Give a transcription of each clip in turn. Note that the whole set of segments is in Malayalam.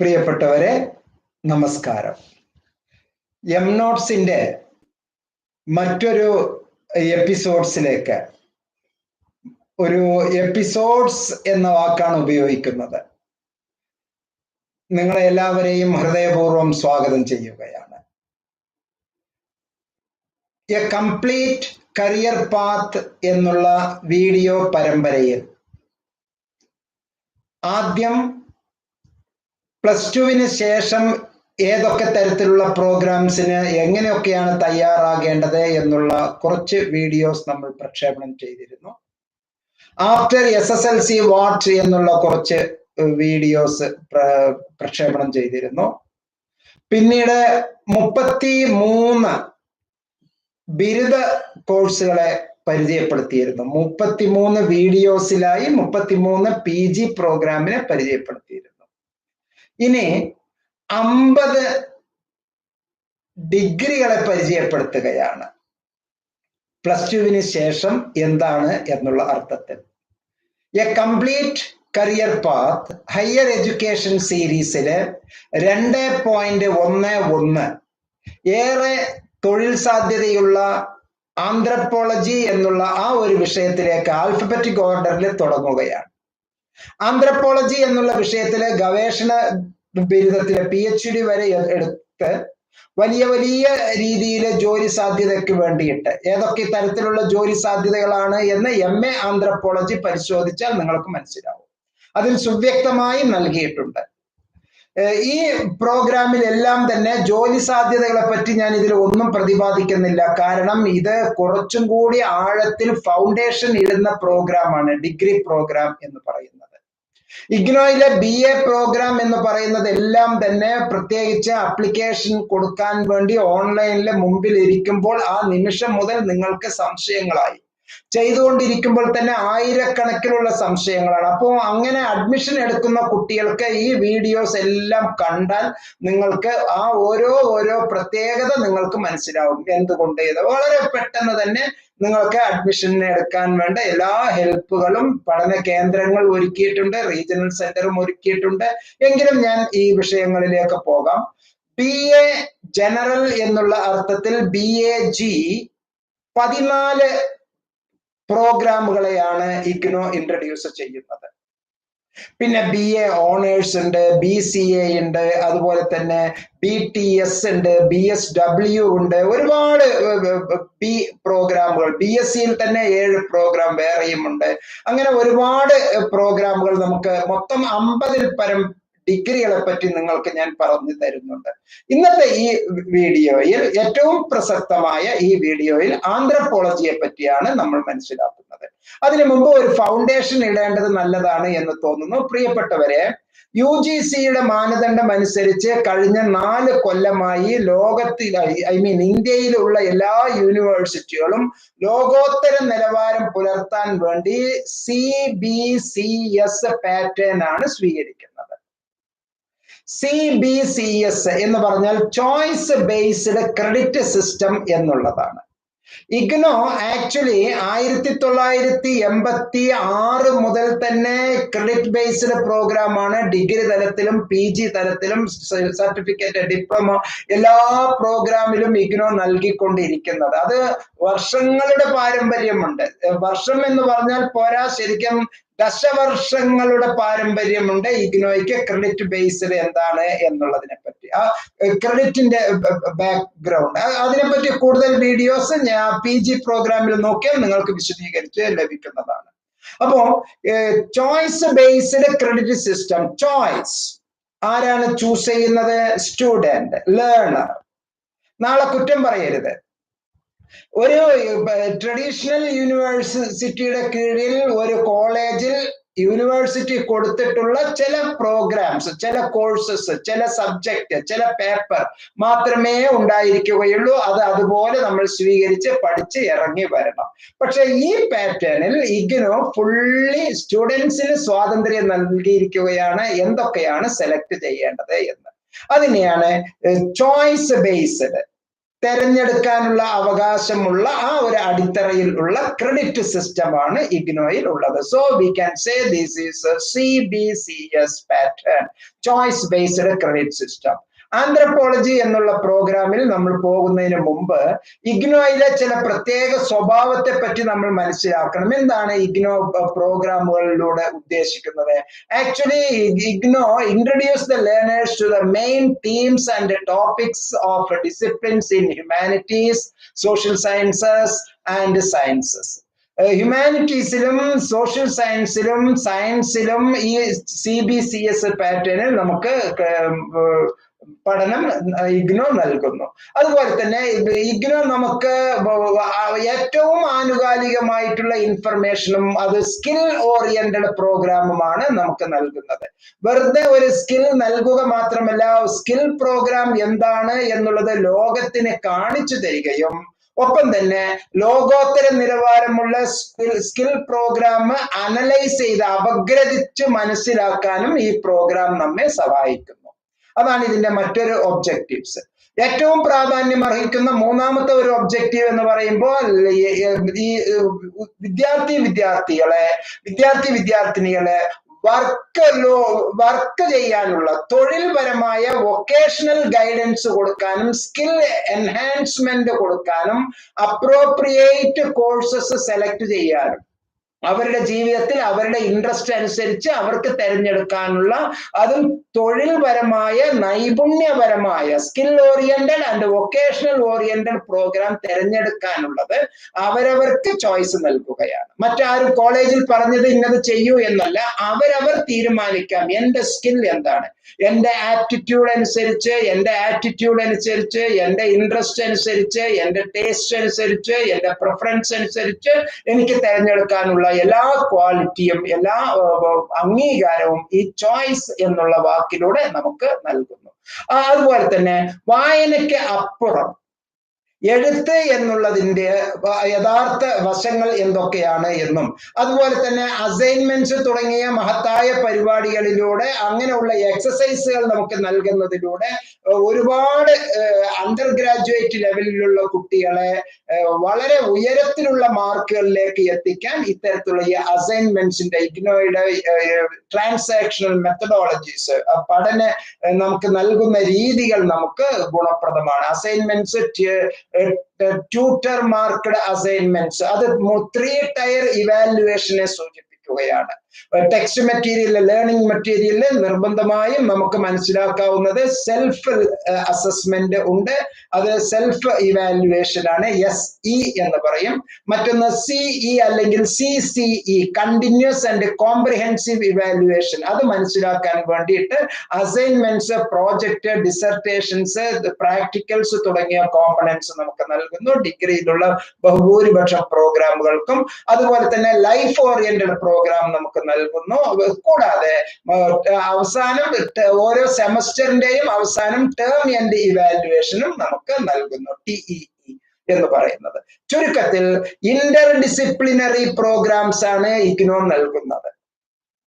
പ്രിയപ്പെട്ടവരെ നമസ്കാരം. എം നോട്ട്സിന്റെ മറ്റൊരു എപ്പിസോഡ്സിലേക്ക് ഒരു എപ്പിസോഡ്സ് എന്ന വാക്കാണ് ഉപയോഗിക്കുന്നത്. നിങ്ങളെ എല്ലാവരെയും ഹൃദയപൂർവം സ്വാഗതം ചെയ്യുകയാണ്. എ കംപ്ലീറ്റ് കരിയർ പാത്ത് എന്നുള്ള വീഡിയോ പരമ്പരയിൽ ആദ്യം പ്ലസ് ടുവിന് ശേഷം ഏതൊക്കെ തരത്തിലുള്ള പ്രോഗ്രാംസിന് എങ്ങനെയൊക്കെയാണ് തയ്യാറാകേണ്ടത് എന്നുള്ള കുറച്ച് വീഡിയോസ് നമ്മൾ പ്രക്ഷേപണം ചെയ്തിരുന്നു. After S S L C what എന്നുള്ള കുറച്ച് വീഡിയോസ് പ്രക്ഷേപണം ചെയ്തിരുന്നു. പിന്നീട് മുപ്പത്തി മൂന്ന് ബിരുദ കോഴ്സുകളെ പരിചയപ്പെടുത്തിയിരുന്നു. മുപ്പത്തിമൂന്ന് വീഡിയോസിലായി മുപ്പത്തിമൂന്ന് പി ജി പ്രോഗ്രാമിനെ പരിചയപ്പെടുത്തിയിരുന്നു. ഇനി അമ്പത് ഡിഗ്രികളെ പരിചയപ്പെടുത്തുകയാണ്. പ്ലസ് ടുവിന് ശേഷം എന്താണ് എന്നുള്ള അർത്ഥത്തിൽ. A complete career path higher education സീരീസിൽ രണ്ട് പോയിന്റ് ഒന്ന് ഒന്ന്. ഏറെ തൊഴിൽ സാധ്യതയുള്ള ആന്ത്രപ്പോളജി എന്നുള്ള ആ ഒരു വിഷയത്തിലേക്ക് ആൽഫബറ്റിക് ഓർഡറിൽ തുടങ്ങുകയാണ്. ആന്ത്രപ്പോളജി എന്നുള്ള വിഷയത്തിലെ ഗവേഷണ ബിരുദത്തിലെ പി എച്ച് ഡി വരെ എടുത്ത് വലിയ വലിയ രീതിയിലെ ജോലി സാധ്യതയ്ക്ക് വേണ്ടിയിട്ട് ഏതൊക്കെ തരത്തിലുള്ള ജോലി സാധ്യതകളാണ് എന്ന് എം എ ആന്ത്രപ്പോളജി പരിശോധിച്ചാൽ നിങ്ങൾക്ക് മനസ്സിലാവും. അതിൽ സുവ്യക്തമായി നൽകിയിട്ടുണ്ട്. ഈ പ്രോഗ്രാമിൽ എല്ലാം തന്നെ ജോലി സാധ്യതകളെ പറ്റി ഞാൻ ഇതിൽ ഒന്നും പ്രതിപാദിക്കുന്നില്ല. കാരണം ഇത് കുറച്ചും കൂടി ആഴത്തിൽ ഫൗണ്ടേഷൻ ഇടുന്ന പ്രോഗ്രാമാണ് ഡിഗ്രി പ്രോഗ്രാം എന്ന് പറയുന്നത്. ഇഗ്നോയിലെ ബി എ പ്രോഗ്രാം എന്ന് പറയുന്നത് എല്ലാം തന്നെ പ്രത്യേകിച്ച് അപ്ലിക്കേഷൻ കൊടുക്കാൻ വേണ്ടി ഓൺലൈനിലെ മുമ്പിൽ ഇരിക്കുമ്പോൾ ആ നിമിഷം മുതൽ നിങ്ങൾക്ക് സംശയങ്ങളായി. ചെയ്തുകൊണ്ടിരിക്കുമ്പോൾ തന്നെ ആയിരക്കണക്കിനുള്ള സംശയങ്ങളാണ്. അപ്പോൾ അങ്ങനെ അഡ്മിഷൻ എടുക്കുന്ന കുട്ടികൾക്ക് ഈ വീഡിയോസ് എല്ലാം കണ്ടാൽ നിങ്ങൾക്ക് ആ ഓരോ ഓരോ പ്രത്യേകത നിങ്ങൾക്ക് മനസ്സിലാവും. എന്തുകൊണ്ട്? വളരെ പെട്ടെന്ന് തന്നെ നിങ്ങൾക്ക് അഡ്മിഷൻ എടുക്കാൻ വേണ്ട എല്ലാ ഹെൽപ്പുകളും പഠന കേന്ദ്രങ്ങൾ ഒരുക്കിയിട്ടുണ്ട് റീജിയണൽ സെന്ററും ഒരുക്കിയിട്ടുണ്ട്. എങ്കിലും ഞാൻ ഈ വിഷയങ്ങളിലേക്ക് പോകാം. ബി എ ജനറൽ എന്നുള്ള അർത്ഥത്തിൽ ബി എ ജി പതിനാല് പ്രോഗ്രാമുകളെയാണ് ഇഗ്നോ ഇൻട്രൊഡ്യൂസ് ചെയ്യുന്നത്. പിന്നെ ബി എ ഓണേഴ്സ് ഉണ്ട് ബി സി എ ഉണ്ട് അതുപോലെ തന്നെ ബി ടി എസ് ഉണ്ട് ബി എസ് ഡബ്ല്യു ഉണ്ട്. ഒരുപാട് പി പ്രോഗ്രാമുകൾ ബി എസ് സിയിൽ തന്നെ ഏഴ് പ്രോഗ്രാം വേറെയും ഉണ്ട്. അങ്ങനെ ഒരുപാട് പ്രോഗ്രാമുകൾ നമുക്ക് മൊത്തം അമ്പതിൽ പരം ഡിഗ്രികളെ പറ്റി നിങ്ങൾക്ക് ഞാൻ പറഞ്ഞു തരുന്നുണ്ട്. ഇന്നത്തെ ഈ വീഡിയോയിൽ ഏറ്റവും പ്രസക്തമായ ഈ വീഡിയോയിൽ ആന്ത്രപ്പോളജിയെ പറ്റിയാണ് നമ്മൾ മനസ്സിലാക്കുന്നത്. അതിനു മുമ്പ് ഒരു ഫൗണ്ടേഷൻ ഇടേണ്ടത് നല്ലതാണ് എന്ന് തോന്നുന്നു. പ്രിയപ്പെട്ടവരെ യു ജി സിയുടെ മാനദണ്ഡം അനുസരിച്ച് കഴിഞ്ഞ നാല് കൊല്ലമായി ലോകത്തിൽ ഐ മീൻ ഇന്ത്യയിലുള്ള എല്ലാ യൂണിവേഴ്സിറ്റികളും ലോകോത്തര നിലവാരം പുലർത്താൻ വേണ്ടി C B C S pattern ആണ് സ്വീകരിക്കുന്നത്. സി ബി സി എസ് എന്ന് പറഞ്ഞാൽ ചോയ്സ് ബേസ്ഡ് ക്രെഡിറ്റ് സിസ്റ്റം എന്നുള്ളതാണ്. ഇഗ്നോ ആക്ച്വലി ആയിരത്തി തൊള്ളായിരത്തി എൺപത്തി ആറ് മുതൽ തന്നെ ക്രെഡിറ്റ് ബേസ്ഡ് പ്രോഗ്രാമാണ് ഡിഗ്രി തലത്തിലും പി ജി തലത്തിലും സർട്ടിഫിക്കറ്റ് ഡിപ്ലോമ എല്ലാ പ്രോഗ്രാമിലും ഇഗ്നോ നൽകിക്കൊണ്ടിരിക്കുന്നത്. അത് വർഷങ്ങളുടെ പാരമ്പര്യമുണ്ട്. വർഷം എന്ന് പറഞ്ഞാൽ പോരാ ശരിക്കും ദശവർഷങ്ങളുടെ പാരമ്പര്യമുണ്ട്. ഇഗ്നോയ്ക്ക് ക്രെഡിറ്റ് ബേസ്ഡ് എന്താണ് എന്നുള്ളതിനെ പറ്റി ആ ക്രെഡിറ്റിന്റെ ബാക്ക്ഗ്രൗണ്ട് അതിനെപ്പറ്റി കൂടുതൽ വീഡിയോസ് ഞാൻ പി ജി പ്രോഗ്രാമിൽ നോക്കിയാൽ നിങ്ങൾക്ക് വിശദീകരിച്ച് ലഭിക്കുന്നതാണ്. അപ്പോ choice based credit system choice ആരാണ് ചൂസ് ചെയ്യുന്നത്? സ്റ്റുഡന്റ് ലേണർ നാളെ കുറ്റം പറയരുത്. ഒരു ട്രഡീഷണൽ യൂണിവേഴ്സിറ്റിയുടെ കീഴിൽ ഒരു കോളേജിൽ യൂണിവേഴ്സിറ്റി കൊടുത്തിട്ടുള്ള ചില പ്രോഗ്രാംസ് ചില കോഴ്സസ് ചില സബ്ജക്റ്റ് ചില പേപ്പർ മാത്രമേ ഉണ്ടായിരിക്കുകയുള്ളൂ. അത് അതുപോലെ നമ്മൾ സ്വീകരിച്ച് പഠിച്ച് ഇറങ്ങി വരണം. പക്ഷെ ഈ പാറ്റേണിൽ ഇഗ്നോ ഫുള്ളി സ്റ്റുഡൻസിന് സ്വാതന്ത്ര്യം നൽകിയിരിക്കുകയാണ്. എന്തൊക്കെയാണ് സെലക്ട് ചെയ്യേണ്ടത് എന്ന്. അതിനെയാണ് ചോയ്സ് ബേസ്ഡ് തെരഞ്ഞെടുക്കാനുള്ള അവകാശമുള്ള ആ ഒരു അടിത്തറയിൽ ഉള്ള ക്രെഡിറ്റ് സിസ്റ്റമാണ് ഇഗ്നോയിൽ ഉള്ളത്. So we can say this is C B C S pattern choice based credit system anthropology എന്നുള്ള പ്രോഗ്രാമിൽ നമ്മൾ പോകുന്നതിന് മുമ്പ് ഇഗ്നോയിലെ ചില പ്രത്യേക സ്വഭാവത്തെ പറ്റി നമ്മൾ മനസ്സിലാക്കണം. എന്താണ് ഇഗ്നോ പ്രോഗ്രാമുകളിലൂടെ ഉദ്ദേശിക്കുന്നത്? Actually IGNOU introduce the learners to the main themes and topics of disciplines in humanities social sciences and sciences ഹ്യൂമാനിറ്റീസിലും social സയൻസിലും സയൻസിലും ഈ സി ബി സി എസ് പാറ്റേണിൽ നമുക്ക് പഠനം ഇഗ്നോ നൽകുന്നു. അതുപോലെ തന്നെ ഇഗ്നോ നമുക്ക് ഏറ്റവും ആനുകാലികമായിട്ടുള്ള ഇൻഫർമേഷനും അത് സ്കിൽ ഓറിയന്റഡ് പ്രോഗ്രാമുമാണ് നമുക്ക് നൽകുന്നത്. വെറുതെ ഒരു സ്കിൽ നൽകുക മാത്രമല്ല സ്കിൽ പ്രോഗ്രാം എന്താണ് എന്നുള്ളത് ലോകത്തിന് കാണിച്ചു തരികയും ഒപ്പം തന്നെ ലോകോത്തര നിലവാരമുള്ള സ്കിൽ പ്രോഗ്രാം അനലൈസ് ചെയ്ത് അപഗ്രഥിച്ച് മനസ്സിലാക്കാനും ഈ പ്രോഗ്രാം നമ്മെ സഹായിക്കുന്നു അതാണ് ഇതിന്റെ മറ്റൊരു ഒബ്ജക്റ്റീവ്സ് ഏറ്റവും പ്രാധാന്യം അർഹിക്കുന്ന മൂന്നാമത്തെ ഒരു ഒബ്ജക്റ്റീവ് എന്ന് പറയുമ്പോൾ ഈ വിദ്യാർത്ഥി വിദ്യാർത്ഥികളെ വിദ്യാർത്ഥി വിദ്യാർത്ഥിനികളെ വർക്ക് വർക്ക് ചെയ്യാനുള്ള തൊഴിൽപരമായ വൊക്കേഷണൽ ഗൈഡൻസ് കൊടുക്കാനും സ്കിൽ എൻഹാൻസ്മെന്റ് കൊടുക്കാനും അപ്രോപ്രിയേറ്റ് കോഴ്സസ് സെലക്ട് ചെയ്യാനും. അവരുടെ ജീവിതത്തിൽ അവരുടെ ഇൻട്രസ്റ്റ് അനുസരിച്ച് അവർക്ക് തിരഞ്ഞെടുക്കാനുള്ള അതും തൊഴിൽപരമായ നൈപുണ്യപരമായ skill oriented and vocational oriented programme തിരഞ്ഞെടുക്കാനുള്ളത് അവരവർക്ക് ചോയ്സ് നൽകുകയാണ്. മറ്റാരും കോളേജിൽ പറഞ്ഞത് ഇന്നത് ചെയ്യൂ എന്നല്ല അവരവർ തീരുമാനിക്കാം എന്റെ സ്കിൽ എന്താണ്. എന്റെ ആപ്റ്റിറ്റ്യൂഡ് അനുസരിച്ച് എന്റെ ആറ്റിറ്റ്യൂഡ് അനുസരിച്ച് എന്റെ ഇൻട്രസ്റ്റ് അനുസരിച്ച് എന്റെ ടേസ്റ്റ് അനുസരിച്ച് എന്റെ പ്രിഫറൻസ് അനുസരിച്ച് എനിക്ക് തിരഞ്ഞെടുക്കാനുള്ള എല്ലാ ക്വാളിറ്റിയും എല്ലാ അംഗീകാരവും ഈ ചോയ്സ് എന്നുള്ള വാക്കിലൂടെ നമുക്ക് നൽകുന്നു. അതുപോലെ തന്നെ വായനയ്ക്ക് അപ്പുറം എഴുത്ത് എന്നുള്ളതിന്റെ യഥാർത്ഥ വശങ്ങൾ എന്തൊക്കെയാണ് എന്നും അതുപോലെ തന്നെ അസൈൻമെന്റ്സ് തുടങ്ങിയ മഹത്തായ പരിപാടികളിലൂടെ അങ്ങനെയുള്ള എക്സസൈസുകൾ നമുക്ക് നൽകുന്നതിലൂടെ ഒരുപാട് അണ്ടർ ഗ്രാജുവേറ്റ് ലെവലിലുള്ള കുട്ടികളെ വളരെ ഉയരത്തിലുള്ള മാർക്കുകളിലേക്ക് എത്തിക്കാൻ ഇത്തരത്തിലുള്ള ഈ അസൈൻമെന്റ്സിന്റെ ഇഗ്നോയുടെ ട്രാൻസാക്ഷണൽ മെത്തഡോളജീസ് പഠന നമുക്ക് നൽകുന്ന രീതികൾ നമുക്ക് ഗുണപ്രദമാണ്. അസൈൻമെന്റ്സ് ട്യൂട്ടർ മാർക്കഡ് അസൈൻമെന്റ്സ് അത് ത്രീ ടയർ ഇവാലുവേഷനെ സൂചിപ്പിക്കുകയാണ്. ടെക്സ്റ്റ് മെറ്റീരിയൽ ലേണിംഗ് മെറ്റീരിയലിൽ നിർബന്ധമായും നമുക്ക് മനസ്സിലാക്കാവുന്നത് സെൽഫ് അസസ്മെന്റ് ഉണ്ട്. അത് സെൽഫ് ഇവാലുവേഷൻ ആണ്. എസ് ഇ എന്ന് പറയും. മറ്റൊന്ന് സി ഇ അല്ലെങ്കിൽ C C E continuous and comprehensive evaluation അത് മനസ്സിലാക്കാൻ വേണ്ടിയിട്ട് അസൈൻമെന്റ്സ് പ്രോജക്റ്റ് ഡിസർട്ടേഷൻസ് പ്രാക്ടിക്കൽസ് തുടങ്ങിയ കോമ്പണൻസ് നമുക്ക് നൽകുന്നു. ഡിഗ്രിയിലുള്ള ബഹുഭൂരിപക്ഷം പ്രോഗ്രാമുകൾക്കും അതുപോലെ തന്നെ ലൈഫ് ഓറിയന്റഡ് പ്രോഗ്രാം നമുക്ക് നൽകുന്നു കൂടാതെ അവസാനം ഓരോ സെമസ്റ്ററിന്റെയും അവസാനം ടേം എൻഡ് ഇവാലുവേഷനും നമുക്ക് നൽകുന്നു. ടിഇ എന്ന് പറയുന്നത്. ചുരുക്കത്തിൽ ഇന്റർ ഡിസിപ്ലിനറി പ്രോഗ്രാംസ് ആണ് ഇഗ്നോ നൽകുന്നത്.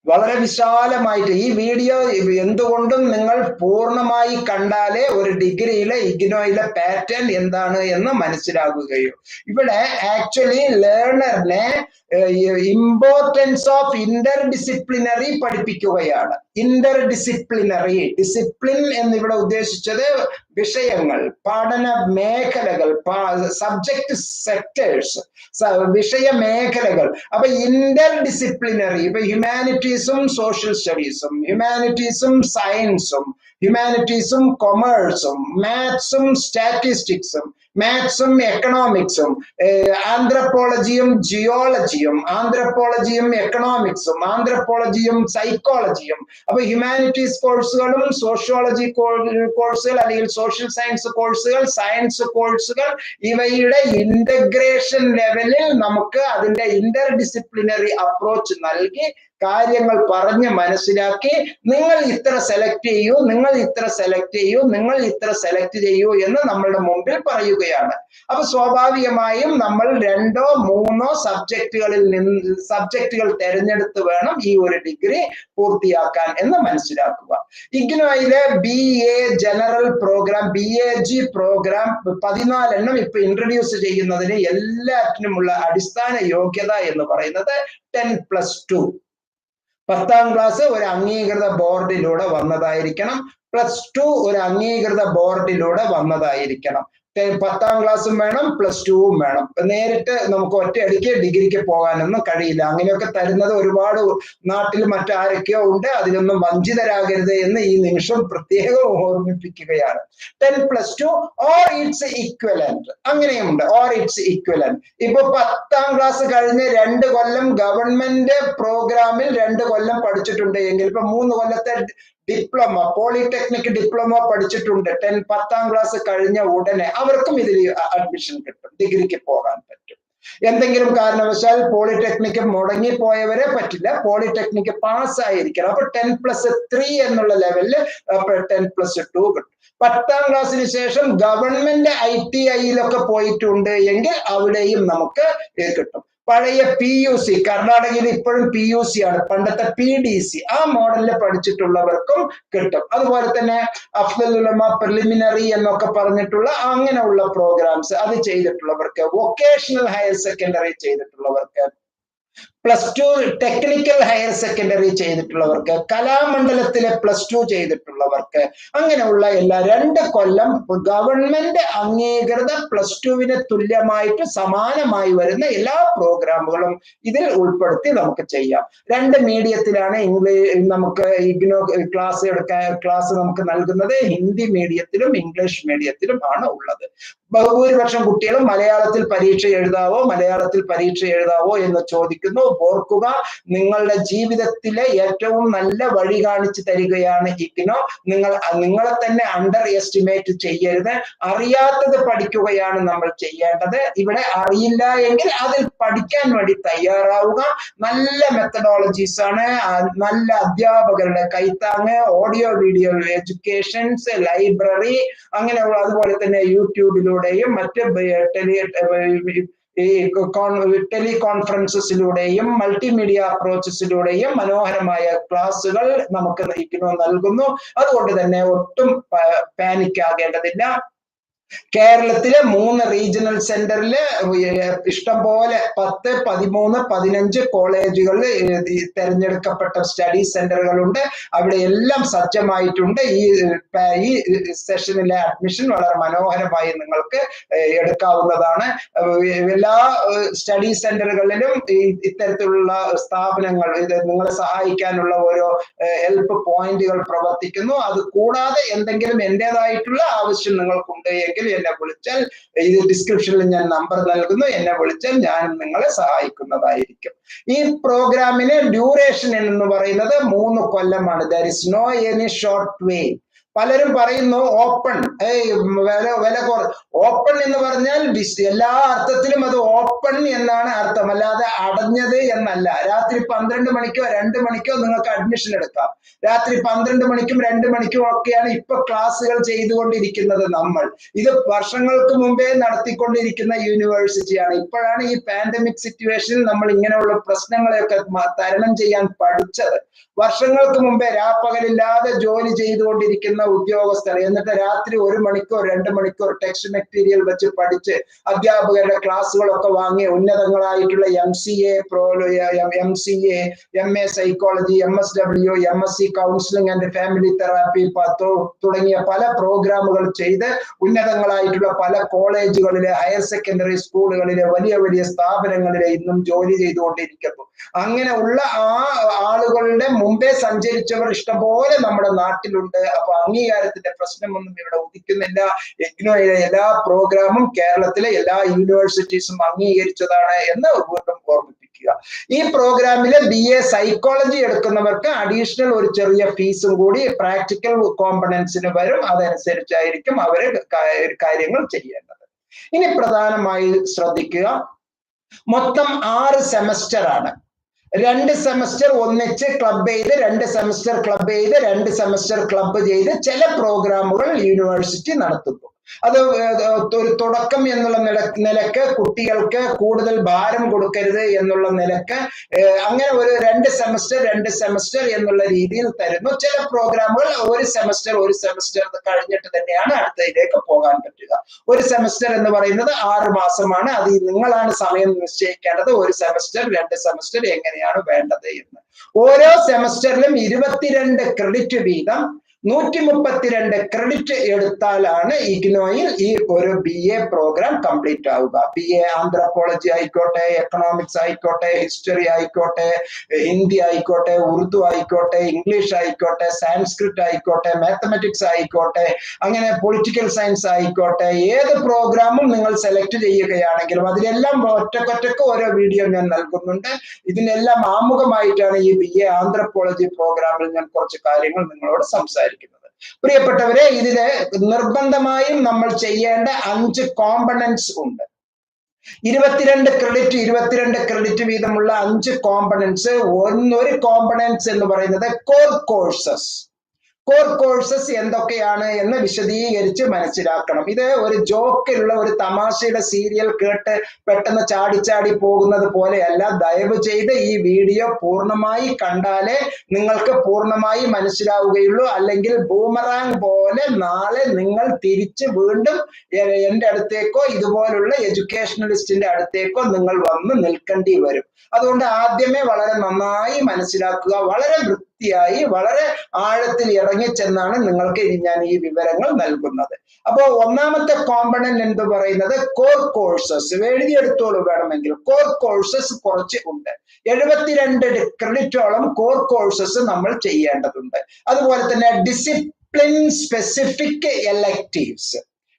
വളരെ വിശാലമായിട്ട് ഈ വീഡിയോ എന്തുകൊണ്ടും നിങ്ങൾ പൂർണമായി കണ്ടാലേ ഒരു ഡിഗ്രിയിലെ ഇഗ്നോയിലെ പാറ്റേൺ എന്താണ് എന്ന് മനസ്സിലാകുകയോ ഇവിടെ ആക്ച്വലി ലേണറിനെ ഇമ്പോർട്ടൻസ് ഓഫ് ഇന്റർ ഡിസിപ്ലിനറി പഠിപ്പിക്കുകയാണ്. ഇന്റർ ഡിസിപ്ലിനറി ഡിസിപ്ലിൻ എന്നിവിടെ ഉദ്ദേശിച്ചത് വിഷയങ്ങൾ പഠന മേഖലകൾ സബ്ജക്ട് സെക്ടേഴ്സ് വിഷയ മേഖലകൾ. അപ്പൊ ഇന്റർ ഡിസിപ്ലിനറി ഇപ്പൊ ഹ്യൂമാനിറ്റീസും സോഷ്യൽ സ്റ്റഡീസും ഹ്യൂമാനിറ്റീസും സയൻസും ഹ്യൂമാനിറ്റീസും കൊമേഴ്സും മാത്സും സ്റ്റാറ്റിസ്റ്റിക്സും മാത്സും എക്കണോമിക്സും ആന്ത്രപ്പോളജിയും ജിയോളജിയും ആന്ത്രപ്പോളജിയും എക്കണോമിക്സും ആന്ത്രപ്പോളജിയും സൈക്കോളജിയും അപ്പൊ ഹ്യൂമാനിറ്റീസ് കോഴ്സുകളും സോഷ്യോളജി കോഴ്സുകൾ അല്ലെങ്കിൽ സോഷ്യൽ സയൻസ് കോഴ്സുകൾ സയൻസ് കോഴ്സുകൾ ഇവയുടെ ഇന്റഗ്രേഷൻ ലെവലിൽ നമുക്ക് അതിന്റെ ഇന്റർ ഡിസിപ്ലിനറി അപ്രോച്ച് നൽകി കാര്യങ്ങൾ പറഞ്ഞ് മനസ്സിലാക്കി നിങ്ങൾ ഇത്ര സെലക്ട് ചെയ്യൂ നിങ്ങൾ ഇത്ര സെലക്ട് ചെയ്യൂ നിങ്ങൾ ഇത്ര സെലക്ട് ചെയ്യൂ എന്ന് നമ്മളുടെ മുമ്പിൽ പറയുകയാണ് അപ്പൊ സ്വാഭാവികമായും നമ്മൾ രണ്ടോ മൂന്നോ സബ്ജക്റ്റുകളിൽ നിന്ന് സബ്ജക്റ്റുകൾ തിരഞ്ഞെടുത്ത് വേണം ഈ ഒരു ഡിഗ്രി പൂർത്തിയാക്കാൻ എന്ന് മനസ്സിലാക്കുക. ഇഗ്നോയിലെ B A general programme B A G programme പതിനാലെണ്ണം ഇപ്പൊ ഇൻട്രൊഡ്യൂസ് ചെയ്യുന്നതിന് എല്ലാറ്റിനുമുള്ള അടിസ്ഥാന യോഗ്യത എന്ന് പറയുന്നത് ടെൻ പ്ലസ് ടു പത്താം ക്ലാസ് ഒരു അംഗീകൃത ബോർഡിലൂടെ വന്നതായിരിക്കണം. പ്ലസ് ടു ഒരു അംഗീകൃത ബോർഡിലൂടെ വന്നതായിരിക്കണം. പത്താം ക്ലാസ്സും വേണം പ്ലസ് ടുവും വേണം. നേരിട്ട് നമുക്ക് ഒറ്റയടിക്ക് ഡിഗ്രിക്ക് പോകാനൊന്നും കഴിയില്ല. അങ്ങനെയൊക്കെ തരുന്നത് ഒരുപാട് നാട്ടിൽ മറ്റാരൊക്കെയോ ഉണ്ട്. അതിനൊന്നും വഞ്ചിതരാകരുത് എന്ന് ഈ നിമിഷം പ്രത്യേകം ഓർമ്മിപ്പിക്കുകയാണ്. Ten plus two or its equivalent അങ്ങനെയുണ്ട് ഓർ ഇറ്റ്സ് ഇക്വലന്റ് ഇപ്പൊ പത്താം ക്ലാസ് കഴിഞ്ഞ് രണ്ട് കൊല്ലം ഗവൺമെന്റ് പ്രോഗ്രാമിൽ രണ്ട് കൊല്ലം പഠിച്ചിട്ടുണ്ട് എങ്കിൽ ഇപ്പൊ മൂന്ന് കൊല്ലത്തെ ഡിപ്ലോമ പോളിടെക്നിക് ഡിപ്ലോമ പഠിച്ചിട്ടുണ്ട്. ടെൻ പത്താം ക്ലാസ് കഴിഞ്ഞ ഉടനെ അവർക്കും ഇതിൽ അഡ്മിഷൻ കിട്ടും. ഡിഗ്രിക്ക് പോകാൻ പറ്റും. എന്തെങ്കിലും കാരണവശാൽ പോളിടെക്നിക് മുടങ്ങിപ്പോയവരെ പറ്റില്ല. പോളിടെക്നിക് പാസ് ആയിരിക്കണം അപ്പൊ ടെൻ പ്ലസ് ത്രീ എന്നുള്ള ലെവലിൽ ടെൻ പ്ലസ് ടു കിട്ടും. പത്താം ക്ലാസ്സിന് ശേഷം ഗവൺമെന്റ് ഐ ടി ഐയിലൊക്കെ പോയിട്ടുണ്ട് എങ്കിൽ അവിടെയും നമുക്ക് കിട്ടും. പഴയ പി യു സി കർണാടകയിൽ ഇപ്പോഴും പി യു സി ആണ്. പണ്ടത്തെ പി ഡി സി ആ മോഡലിൽ പഠിച്ചിട്ടുള്ളവർക്കും കിട്ടും. അതുപോലെ തന്നെ അഫ്ദൽ ഉലമ പ്രിലിമിനറി എന്നൊക്കെ പറഞ്ഞിട്ടുള്ള അങ്ങനെയുള്ള പ്രോഗ്രാംസ് അത് ചെയ്തിട്ടുള്ളവർക്ക് vocational higher secondary ചെയ്തിട്ടുള്ളവർക്ക് plus two technical higher secondary ചെയ്തിട്ടുള്ളവർക്ക് കലാമണ്ഡലത്തിലെ പ്ലസ് ടു ചെയ്തിട്ടുള്ളവർക്ക് അങ്ങനെയുള്ള എല്ലാ രണ്ട് കൊല്ലം ഗവൺമെന്റ് അംഗീകൃത പ്ലസ് ടുവിന് തുല്യമായിട്ട് സമാനമായി വരുന്ന എല്ലാ പ്രോഗ്രാമുകളും ഇതിൽ ഉൾപ്പെടുത്തി നമുക്ക് ചെയ്യാം. രണ്ട് മീഡിയത്തിലാണ് ഇംഗ്ലീഷ് നമുക്ക് ഇഗ്നോ ക്ലാസ് എടുക്കാൻ ക്ലാസ് നമുക്ക് നൽകുന്നത്. ഹിന്ദി മീഡിയത്തിലും ഇംഗ്ലീഷ് മീഡിയത്തിലും ആണ് ഉള്ളത്. ബഹുഭൂരിപക്ഷം കുട്ടികളും മലയാളത്തിൽ പരീക്ഷ എഴുതാവോ മലയാളത്തിൽ പരീക്ഷ എഴുതാവോ എന്ന് ചോദിക്കുന്നു. ഓർക്കുക നിങ്ങളുടെ ജീവിതത്തിലെ ഏറ്റവും നല്ല വഴി കാണിച്ചു തരികയാണ് ഇഗ്നോ. നിങ്ങൾ നിങ്ങളെ തന്നെ അണ്ടർ എസ്റ്റിമേറ്റ് ചെയ്യരുത്. അറിയാത്തത് പഠിക്കുകയാണ് നമ്മൾ ചെയ്യേണ്ടത്. ഇവിടെ അറിയില്ല എങ്കിൽ അതിൽ പഠിക്കാൻ വേണ്ടി തയ്യാറാവുക. നല്ല മെത്തഡോളജീസ് ആണ്. നല്ല അധ്യാപകരുടെ കൈത്താങ് ഓഡിയോ വീഡിയോ എഡ്യൂക്കേഷൻസ് ലൈബ്രറി അങ്ങനെയുള്ള അതുപോലെ തന്നെ യൂട്യൂബിലൂടെയും മറ്റ് ടെലി ഈ ടെലി കോൺഫറൻസസിലൂടെയും മൾട്ടിമീഡിയ അപ്രോച്ചസിലൂടെയും മനോഹരമായ ക്ലാസ്സുകൾ നമുക്ക് നൽകുന്നു. അതുകൊണ്ട് തന്നെ ഒട്ടും പാനിക് ആകേണ്ടതില്ല കേരളത്തിലെ മൂന്ന് റീജിയണൽ സെന്ററിൽ ഇഷ്ടംപോലെ പത്ത് പതിമൂന്ന് പതിനഞ്ച് കോളേജുകളിൽ തിരഞ്ഞെടുക്കപ്പെട്ട സ്റ്റഡി സെന്ററുകളുണ്ട് അവിടെ എല്ലാം സജ്ജമായിട്ടുണ്ട്. ഈ ഈ സെഷനിലെ അഡ്മിഷൻ വളരെ മനോഹരമായി നിങ്ങൾക്ക് എടുക്കാവുന്നതാണ്. എല്ലാ സ്റ്റഡി സെന്ററുകളിലും ഇത്തരത്തിലുള്ള സ്ഥാപനങ്ങൾ നിങ്ങളെ സഹായിക്കാനുള്ള ഓരോ ഹെൽപ്പ് പോയിന്റുകൾ പ്രവർത്തിക്കുന്നു. അത് കൂടാതെ എന്തെങ്കിലും എന്റേതായിട്ടുള്ള ആവശ്യം നിങ്ങൾക്കുണ്ട് എങ്കിൽ എന്നെ വിളിച്ചാൽ ഈ ഡിസ്ക്രിപ്ഷനിൽ ഞാൻ നമ്പർ നൽകുന്നു എന്നെ വിളിച്ചാൽ ഞാൻ നിങ്ങളെ സഹായിക്കുന്നതായിരിക്കും. ഈ പ്രോഗ്രാമിന് ഡ്യൂറേഷൻ എന്ന് പറയുന്നത് മൂന്ന് കൊല്ലമാണ്. There is no any short way പലരും പറയുന്നു ഓപ്പൺ വില വില കുറ ഓപ്പൺ എന്ന് പറഞ്ഞാൽ എല്ലാ അർത്ഥത്തിലും അത് ഓപ്പൺ എന്നാണ് അർത്ഥം. അല്ലാതെ അടഞ്ഞത് എന്നല്ല. രാത്രി പന്ത്രണ്ട് മണിക്കോ രണ്ട് മണിക്കോ നിങ്ങൾക്ക് അഡ്മിഷൻ എടുക്കാം. രാത്രി പന്ത്രണ്ട് മണിക്കും രണ്ട് മണിക്കും ഒക്കെയാണ് ഇപ്പൊ ക്ലാസ്സുകൾ ചെയ്തുകൊണ്ടിരിക്കുന്നത് നമ്മൾ. ഇത് വർഷങ്ങൾക്ക് മുമ്പേ നടത്തിക്കൊണ്ടിരിക്കുന്ന യൂണിവേഴ്സിറ്റിയാണ് ഇപ്പോഴാണ് ഈ പാൻഡമിക് സിറ്റുവേഷനിൽ നമ്മൾ ഇങ്ങനെയുള്ള പ്രശ്നങ്ങളെയൊക്കെ തരണം ചെയ്യാൻ പഠിച്ചത്. വർഷങ്ങൾക്ക് മുമ്പേ രാപ്പകലില്ലാതെ ജോലി ചെയ്തുകൊണ്ടിരിക്കുന്ന ഉദ്യോഗസ്ഥർ എന്നിട്ട് രാത്രി ഒരു മണിക്കൂർ രണ്ട് മണിക്കൂർ ടെക്സ്റ്റ് മെറ്റീരിയൽ വെച്ച് പഠിച്ച് അധ്യാപകരുടെ ക്ലാസ്സുകളൊക്കെ വാങ്ങി ഉന്നതങ്ങളായിട്ടുള്ള M C A pro M C A M A psychology M S W M S C counselling and family therapy തുടങ്ങിയ പല പ്രോഗ്രാമുകൾ ചെയ്ത് ഉന്നതങ്ങളായിട്ടുള്ള പല കോളേജുകളിലെ ഹയർ സെക്കൻഡറി സ്കൂളുകളിലെ വലിയ വലിയ സ്ഥാപനങ്ങളിലെ ഇന്നും ജോലി ചെയ്തുകൊണ്ടിരിക്കുന്നു. അങ്ങനെ ഉള്ള ആ ആളുകളുടെ മുമ്പേ സഞ്ചരിച്ചവർ ഇഷ്ടംപോലെ നമ്മുടെ നാട്ടിലുണ്ട്. അപ്പൊ അംഗീകാരത്തിന്റെ പ്രശ്നമൊന്നും ഇവിടെ ഉദിക്കുന്നില്ല. ഇഗ്നോയിലെ എല്ലാ പ്രോഗ്രാമും കേരളത്തിലെ എല്ലാ യൂണിവേഴ്സിറ്റീസും അംഗീകരിച്ചതാണ് എന്ന് വീണ്ടും ഓർമ്മിപ്പിക്കുക. ഈ പ്രോഗ്രാമിലെ ബി എ സൈക്കോളജി എടുക്കുന്നവർക്ക് അഡീഷണൽ ഒരു ചെറിയ ഫീസും കൂടി പ്രാക്ടിക്കൽ കോമ്പണൻസിന് വരും. അതനുസരിച്ചായിരിക്കും അവർ കാര്യങ്ങൾ ചെയ്യേണ്ടത്. ഇനി പ്രധാനമായി ശ്രദ്ധിക്കുക. മൊത്തം ആറ് സെമസ്റ്റർ ആണ്. രണ്ട് സെമസ്റ്റർ ഒന്നിച്ച് ക്ലബ് ചെയ്ത് രണ്ട് സെമസ്റ്റർ ക്ലബ് ചെയ്ത് രണ്ട് സെമസ്റ്റർ ക്ലബ് ചെയ്ത് ചില പ്രോഗ്രാമുകൾ യൂണിവേഴ്സിറ്റി നടത്തുന്നു. അത് ഒരു തുടക്കം എന്നുള്ള നില നിലയ്ക്ക് കുട്ടികൾക്ക് കൂടുതൽ ഭാരം കൊടുക്കരുത് എന്നുള്ള നിലയ്ക്ക് അങ്ങനെ ഒരു രണ്ട് സെമസ്റ്റർ രണ്ട് സെമസ്റ്റർ എന്നുള്ള രീതിയിൽ തരുന്നു. ചില പ്രോഗ്രാമുകൾ ഒരു സെമസ്റ്റർ ഒരു സെമസ്റ്റർ കഴിഞ്ഞിട്ട് തന്നെയാണ് അടുത്തതിലേക്ക് പോകാൻ പറ്റുക. ഒരു സെമസ്റ്റർ എന്ന് പറയുന്നത് ആറ് മാസമാണ്. അത് നിങ്ങളാണ് സമയം നിശ്ചയിക്കേണ്ടത്. ഒരു സെമസ്റ്റർ രണ്ട് സെമസ്റ്റർ എങ്ങനെയാണ് വേണ്ടത് എന്ന്. ഓരോ സെമസ്റ്ററിലും ഇരുപത്തിരണ്ട് ക്രെഡിറ്റ് വീതം നൂറ്റി മുപ്പത്തിരണ്ട് ക്രെഡിറ്റ് എടുത്താലാണ് ഇഗ്നോയിൽ ഈ ഒരു ബി എ പ്രോഗ്രാം കംപ്ലീറ്റ് ആവുക. ബി എ ആന്ത്രപ്പോളജി ആയിക്കോട്ടെ എക്കണോമിക്സ് ആയിക്കോട്ടെ ഹിസ്റ്ററി ആയിക്കോട്ടെ ഹിന്ദി ആയിക്കോട്ടെ ഉറുദു ആയിക്കോട്ടെ ഇംഗ്ലീഷ് ആയിക്കോട്ടെ സാൻസ്ക്രിറ്റ് ആയിക്കോട്ടെ മാത്തമെറ്റിക്സ് ആയിക്കോട്ടെ അങ്ങനെ പൊളിറ്റിക്കൽ സയൻസ് ആയിക്കോട്ടെ ഏത് പ്രോഗ്രാമും നിങ്ങൾ സെലക്ട് ചെയ്യുകയാണെങ്കിലും അതിനെല്ലാം ഒറ്റക്കൊറ്റക്ക് ഓരോ വീഡിയോ ഞാൻ നൽകുന്നുണ്ട്. ഇതിനെല്ലാം ആമുഖമായിട്ടാണ് ഈ ബി എ ആന്ത്രപ്പോളജി പ്രോഗ്രാമിൽ ഞാൻ കുറച്ച് കാര്യങ്ങൾ നിങ്ങളോട് സംസാരിക്കുന്നത്. പ്രിയപ്പെട്ടവരെ ഇതിൽ നിർബന്ധമായും നമ്മൾ ചെയ്യേണ്ട അഞ്ച് കോമ്പണൻസ് ഉണ്ട്. ഇരുപത്തിരണ്ട് ക്രെഡിറ്റ് ഇരുപത്തിരണ്ട് ക്രെഡിറ്റ് വീതമുള്ള അഞ്ച് കോമ്പണൻസ് ഒന്നൊരു കോമ്പണൻസ് എന്ന് പറയുന്നത് കോർ കോഴ്സസ് കോർ കോഴ്സസ് എന്തൊക്കെയാണ് എന്ന് വിശദീകരിച്ച് മനസ്സിലാക്കണം. ഇത് ഒരു ജോക്കിലുള്ള ഒരു തമാശയുടെ സീരിയൽ കേട്ട് പെട്ടെന്ന് ചാടി ചാടി പോകുന്നത് പോലെയല്ല. ദയവ് ചെയ്ത് ഈ വീഡിയോ പൂർണമായി കണ്ടാലേ നിങ്ങൾക്ക് പൂർണമായി മനസ്സിലാവുകയുള്ളൂ. അല്ലെങ്കിൽ ബൂമറാങ് പോലെ നാളെ നിങ്ങൾ തിരിച്ച് വീണ്ടും എന്റെ അടുത്തേക്കോ ഇതുപോലുള്ള എഡ്യൂക്കേഷണലിസ്റ്റിന്റെ അടുത്തേക്കോ നിങ്ങൾ വന്ന് നിൽക്കേണ്ടി വരും. അതുകൊണ്ട് ആദ്യമേ വളരെ നന്നായി മനസ്സിലാക്കുക. വളരെ വൃത്തിയായി വളരെ ആഴത്തിൽ ഇറങ്ങി ചെന്നാണ് നിങ്ങൾക്ക് ഞാൻ ഈ വിവരങ്ങൾ നൽകുന്നത്. അപ്പോൾ ഒന്നാമത്തെ കോമ്പണന്റ് എന്ന് പറയുന്നത്? കോർ കോഴ്സസ് എഴുതിയെടുത്തോളൂ വേണമെങ്കിൽ. കോർ കോഴ്സസ് കുറച്ച് ഉണ്ട്. എഴുപത്തിരണ്ട് ക്രെഡിറ്റോളം കോർ കോഴ്സസ് നമ്മൾ ചെയ്യേണ്ടതുണ്ട്. അതുപോലെ തന്നെ discipline specific electives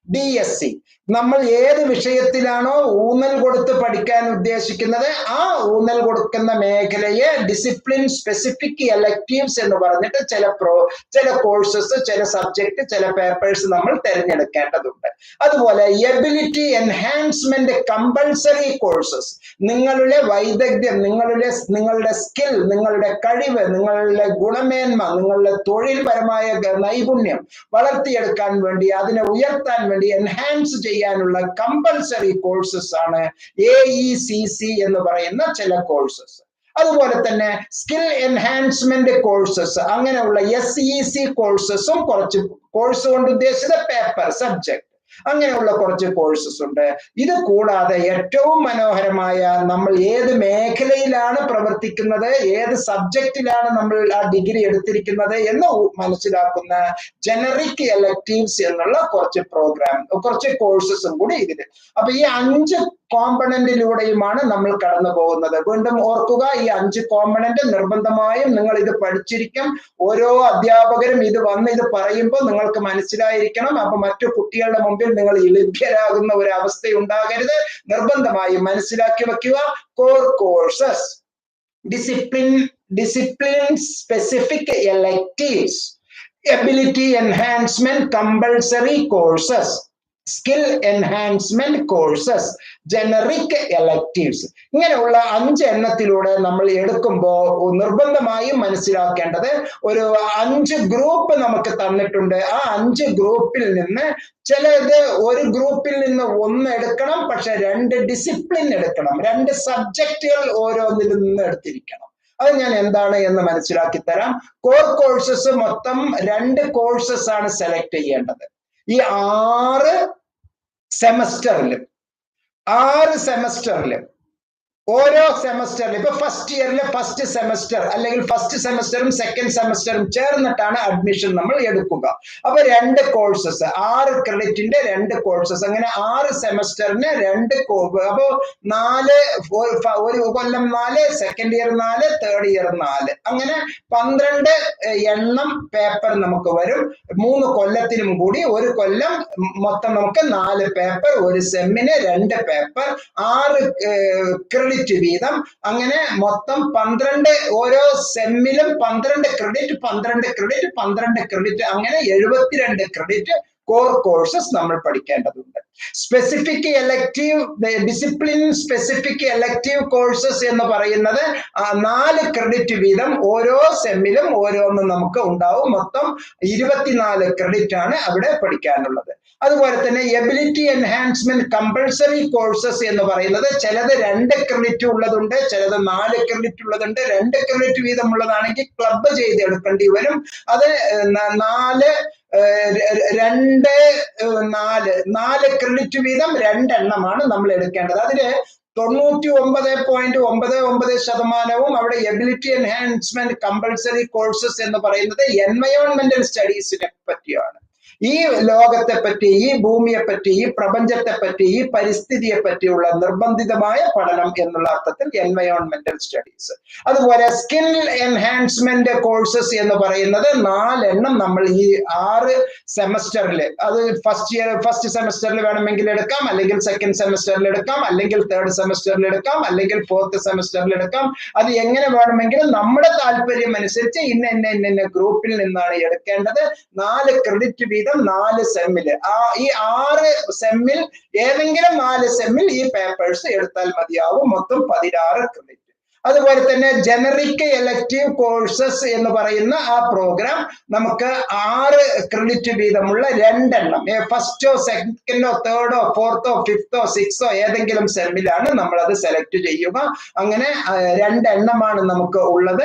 D S C നമ്മൾ ഏത് വിഷയത്തിലാണോ ഊന്നൽ കൊടുത്ത് പഠിക്കാൻ ഉദ്ദേശിക്കുന്നത് ആ ഊന്നൽ കൊടുക്കുന്ന മേഖലയെ ഡിസിപ്ലിൻ സ്പെസിഫിക് എലക്റ്റീവ്സ് എന്ന് പറഞ്ഞിട്ട് ചില പ്രോ ചില കോഴ്സസ് ചില സബ്ജക്ട് ചില പേപ്പേഴ്സ് നമ്മൾ തിരഞ്ഞെടുക്കേണ്ടതുണ്ട്. അതുപോലെ എബിലിറ്റി എൻഹാൻസ്മെന്റ് കമ്പൾസറി കോഴ്സസ് നിങ്ങളുടെ വൈദഗ്ധ്യം നിങ്ങളുടെ നിങ്ങളുടെ സ്കിൽ നിങ്ങളുടെ കഴിവ് നിങ്ങളുടെ ഗുണമേന്മ നിങ്ങളുടെ തൊഴിൽപരമായ നൈപുണ്യം വളർത്തിയെടുക്കാൻ വേണ്ടി അതിനെ ഉയർത്താൻ വേണ്ടി എൻഹാൻസ് ചെയ്യാനുള്ള കമ്പൽസറി കോഴ്സസ് ആണ് എ ഇ സി സി എന്ന് പറയുന്ന ചില കോഴ്സസ് അതുപോലെ തന്നെ സ്കിൽ എൻഹാൻസ്മെന്റ് കോഴ്സസ് അങ്ങനെയുള്ള എസ് ഇ സി കോഴ്സസും കുറച്ച് കോഴ്സ് കൊണ്ട് ഉദ്ദേശിച്ച പേപ്പർ സബ്ജക്ട് അങ്ങനെയുള്ള കുറച്ച് കോഴ്സസ് ഉണ്ട്. ഇത് കൂടാതെ ഏറ്റവും മനോഹരമായ നമ്മൾ ഏത് മേഖലയിലാണ് പ്രവർത്തിക്കുന്നത് ഏത് സബ്ജക്റ്റിലാണ് നമ്മൾ ആ ഡിഗ്രി എടുത്തിരിക്കുന്നത് എന്ന് മനസ്സിലാക്കുന്ന ജനറിക് എലക്ടീവ്സ് എന്നുള്ള കുറച്ച് പ്രോഗ്രാം കുറച്ച് കോഴ്സസും കൂടി ഇതിൽ അപ്പൊ ഈ അഞ്ച് കോമ്പണന്റിലൂടെയുമാണ് നമ്മൾ കടന്നു പോകുന്നത്. വീണ്ടും ഓർക്കുക ഈ അഞ്ച് കോമ്പണന്റ് നിർബന്ധമായും നിങ്ങൾ ഇത് പഠിച്ചിരിക്കും. ഓരോ അധ്യാപകരും ഇത് വന്ന് ഇത് പറയുമ്പോൾ നിങ്ങൾക്ക് മനസ്സിലായിരിക്കണം. അപ്പൊ മറ്റു കുട്ടികളുടെ മുമ്പിൽ നിങ്ങൾ ലഭ്യരാകുന്ന ഒരു അവസ്ഥ ഉണ്ടാകരുത് നിർബന്ധമായും മനസ്സിലാക്കി വെക്കുക core courses discipline discipline specific electives ability enhancement compulsory courses skill enhancement courses generic electives ഇങ്ങനെയുള്ള അഞ്ച് എണ്ണത്തിലൂടെ നമ്മൾ എടുക്കുമ്പോൾ നിർബന്ധമായും മനസ്സിലാക്കേണ്ടത് ഒരു അഞ്ച് ഗ്രൂപ്പ് നമുക്ക് തന്നിട്ടുണ്ട്. ആ അഞ്ച് ഗ്രൂപ്പിൽ നിന്ന് ചിലത് ഒരു ഗ്രൂപ്പിൽ നിന്ന് ഒന്ന് എടുക്കണം പക്ഷെ രണ്ട് ഡിസിപ്ലിൻ എടുക്കണം. രണ്ട് സബ്ജക്റ്റുകൾ ഓരോന്നിൽ നിന്ന് എടുത്തിരിക്കണം. അത് ഞാൻ എന്താണ് എന്ന് മനസ്സിലാക്കി തരാം കോർ കോഴ്സസ് മൊത്തം രണ്ട് കോഴ്സസ് ആണ് സെലക്ട് ചെയ്യേണ്ടത്. ഈ ആറ് സെമസ്റ്ററിലും ആറ് സെമസ്റ്ററിലും ഓരോ സെമസ്റ്ററിലും ഇപ്പൊ ഫസ്റ്റ് ഇയറിലെ ഫസ്റ്റ് സെമസ്റ്റർ അല്ലെങ്കിൽ ഫസ്റ്റ് സെമസ്റ്ററും സെക്കൻഡ് സെമസ്റ്ററും ചേർന്നിട്ടാണ് അഡ്മിഷൻ നമ്മൾ എടുക്കുക. അപ്പൊ രണ്ട് കോഴ്സസ് ആറ് ക്രെഡിറ്റിന്റെ രണ്ട് കോഴ്സസ് അങ്ങനെ ആറ് സെമസ്റ്ററിന് രണ്ട് അപ്പോ നാല് ഒരു കൊല്ലം നാല് സെക്കൻഡ് ഇയർ നാല് തേർഡ് ഇയർ നാല്. അങ്ങനെ പന്ത്രണ്ട് എണ്ണം പേപ്പർ നമുക്ക് വരും. മൂന്ന് കൊല്ലത്തിനും കൂടി ഒരു കൊല്ലം മൊത്തം നമുക്ക് നാല് പേപ്പർ ഒരു സെമ്മിന് രണ്ട് പേപ്പർ ആറ് ക്രെഡിറ്റ് ക്രെഡിറ്റ് വീതം അങ്ങനെ മൊത്തം പന്ത്രണ്ട് ഓരോ സെമ്മിലും പന്ത്രണ്ട് ക്രെഡിറ്റ് പന്ത്രണ്ട് ക്രെഡിറ്റ് പന്ത്രണ്ട് ക്രെഡിറ്റ് അങ്ങനെ എഴുപത്തിരണ്ട് ക്രെഡിറ്റ് കോർ കോഴ്സസ് നമ്മൾ പഠിക്കേണ്ടതുണ്ട്. Specific elective discipline specific elective courses എന്ന് പറയുന്നത് നാല് ക്രെഡിറ്റ് വീതം ഓരോ സെമ്മിലും ഓരോന്നും നമുക്ക് ഉണ്ടാവും. മൊത്തം ഇരുപത്തിനാല് ക്രെഡിറ്റ് ആണ് അവിടെ പഠിക്കാനുള്ളത്. അതുപോലെ തന്നെ എബിലിറ്റി എൻഹാൻസ്മെന്റ് കമ്പൾസറി കോഴ്സസ് എന്ന് പറയുന്നത് ചിലത് രണ്ട് ക്രെഡിറ്റ് ഉള്ളതുണ്ട് ചിലത് നാല് ക്രെഡിറ്റ് ഉള്ളതുണ്ട്. രണ്ട് ക്രെഡിറ്റ് വീതമുള്ളതാണെങ്കിൽ ക്ലബ്ബ് ചെയ്ത് എടുക്കേണ്ടി വരും. അത് നാല് രണ്ട് നാല് നാല് ക്രെഡിറ്റ് വീതം രണ്ടെണ്ണമാണ് നമ്മൾ എടുക്കേണ്ടത്. അതിൽ തൊണ്ണൂറ്റി ഒമ്പത് പോയിന്റ് ഒമ്പത് ഒമ്പത് ശതമാനവും അവിടെ എബിലിറ്റി എൻഹാൻസ്മെന്റ് കമ്പൾസറി കോഴ്സസ് എന്ന് പറയുന്നത് എൻവയോൺമെന്റൽ സ്റ്റഡീസിനെ പറ്റിയാണ്. ഈ ലോകത്തെ പറ്റി ഈ ഭൂമിയെ പറ്റി ഈ പ്രപഞ്ചത്തെ പറ്റി ഈ പരിസ്ഥിതിയെ പറ്റിയുള്ള നിർബന്ധിതമായ പഠനം എന്നുള്ള അർത്ഥത്തിൽ എൻവയോൺമെന്റൽ സ്റ്റഡീസ് അതുപോലെ സ്കിൽ എൻഹാൻസ്മെന്റ് കോഴ്സസ് എന്ന് പറയുന്നത് നാലെണ്ണം നമ്മൾ ഈ ആറ് സെമസ്റ്ററിൽ അത് ഫസ്റ്റ് ഇയർ ഫസ്റ്റ് സെമസ്റ്ററിൽ വേണമെങ്കിൽ എടുക്കാം അല്ലെങ്കിൽ സെക്കൻഡ് സെമസ്റ്ററിൽ എടുക്കാം അല്ലെങ്കിൽ തേർഡ് സെമസ്റ്ററിൽ എടുക്കാം അല്ലെങ്കിൽ ഫോർത്ത് സെമസ്റ്ററിൽ എടുക്കാം. അത് എങ്ങനെ വേണമെങ്കിലും നമ്മുടെ താല്പര്യം അനുസരിച്ച് ഇന്ന ഇന്ന ഇന്ന ഗ്രൂപ്പിൽ നിന്നാണ് എടുക്കേണ്ടത്. നാല് ക്രെഡിറ്റ് വീതം നാല് സെമ്മിൽ ആ ഈ ആറ് സെമ്മിൽ ഏതെങ്കിലും നാല് സെമ്മിൽ ഈ പേപ്പേഴ്സ് എടുത്താൽ മതിയാവും. മൊത്തം പതിനാറ് ക്രെഡിറ്റ് അതുപോലെ തന്നെ ജനറിക് എലക്റ്റീവ് കോഴ്സസ് എന്ന് പറയുന്ന ആ പ്രോഗ്രാം നമുക്ക് ആറ് ക്രെഡിറ്റ് വീതമുള്ള രണ്ടെണ്ണം ഫസ്റ്റോ സെക്കൻഡോ തേർഡോ ഫോർത്തോ ഫിഫ്തോ സിക്സോ ഏതെങ്കിലും സെമ്മിലാണ് നമ്മൾ അത് സെലക്ട് ചെയ്യുക. അങ്ങനെ രണ്ടെണ്ണമാണ് നമുക്ക് ഉള്ളത്.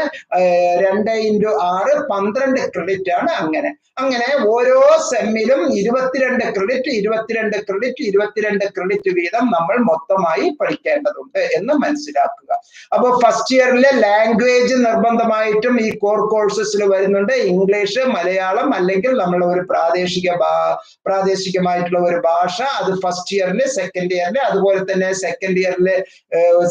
രണ്ട് ഇന്റു ആറ് പന്ത്രണ്ട് ക്രെഡിറ്റ് ആണ് അങ്ങനെ. അങ്ങനെ ഓരോ സെമ്മിലും ഇരുപത്തിരണ്ട് ക്രെഡിറ്റ് ഇരുപത്തിരണ്ട് ക്രെഡിറ്റ് ഇരുപത്തിരണ്ട് ക്രെഡിറ്റ് വീതം നമ്മൾ മൊത്തമായി പഠിക്കേണ്ടതുണ്ട് എന്ന് മനസ്സിലാക്കുക. അപ്പോൾ ഫസ്റ്റ് ഇയറിൽ ലാംഗ്വേജ് നിർബന്ധമായിട്ടും ഈ കോർ കോഴ്സസിൽ വരുന്നുണ്ട്. ഇംഗ്ലീഷ് മലയാളം അല്ലെങ്കിൽ നമ്മളുടെ ഒരു പ്രാദേശിക പ്രാദേശികമായിട്ടുള്ള ഒരു ഭാഷ. അത് ഫസ്റ്റ് ഇയറിൽ സെക്കൻഡ് ഇയറിൽ അതുപോലെ തന്നെ സെക്കൻഡ് ഇയറിൽ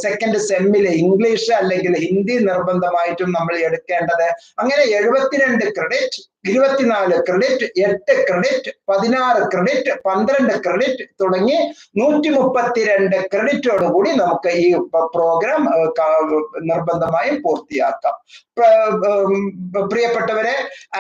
സെക്കൻഡ് സെമ്മിൽ ഇംഗ്ലീഷ് അല്ലെങ്കിൽ ഹിന്ദി നിർബന്ധമായിട്ടും നമ്മൾ എടുക്കേണ്ടത്. അങ്ങനെ എഴുപത്തിരണ്ട് ക്രെഡിറ്റ് ഇരുപത്തിനാല് ക്രെഡിറ്റ് എട്ട് ക്രെഡിറ്റ് പതിനാറ് ക്രെഡിറ്റ് പന്ത്രണ്ട് ക്രെഡിറ്റ് തുടങ്ങി നൂറ്റി മുപ്പത്തിരണ്ട് ക്രെഡിറ്റോടുകൂടി നമുക്ക് ഈ പ്രോഗ്രാം നിർബന്ധമായും പൂർത്തിയാക്കാം. പ്രിയപ്പെട്ടവരെ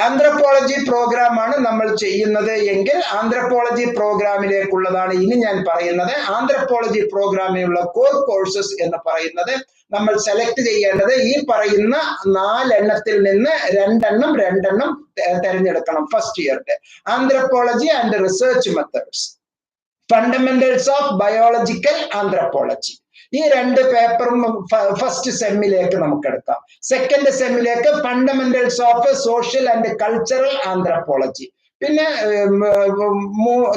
ആന്ത്രപ്പോളജി പ്രോഗ്രാം ആണ് നമ്മൾ ചെയ്യുന്നത് എങ്കിൽ ആന്ത്രപ്പോളജി പ്രോഗ്രാമിലേക്കുള്ളതാണ് ഇനി ഞാൻ പറയുന്നത്. ആന്ത്രപ്പോളജി പ്രോഗ്രാമിലുള്ള കോർ കോഴ്സസ് എന്ന് പറയുന്നത് നമ്മൾ സെലക്ട് ചെയ്യേണ്ടത് ഈ പറയുന്ന നാലെണ്ണത്തിൽ നിന്ന് രണ്ടെണ്ണം രണ്ടെണ്ണം തിരഞ്ഞെടുക്കണം first ഇയറിന്റെ anthropology and research methods fundamentals of biological anthropology ഈ രണ്ട് പേപ്പറും ഫസ്റ്റ് സെമ്മിലേക്ക് നമുക്ക് എടുക്കാം. Second സെമ്മിലേക്ക് fundamentals of social and cultural anthropology പിന്നെ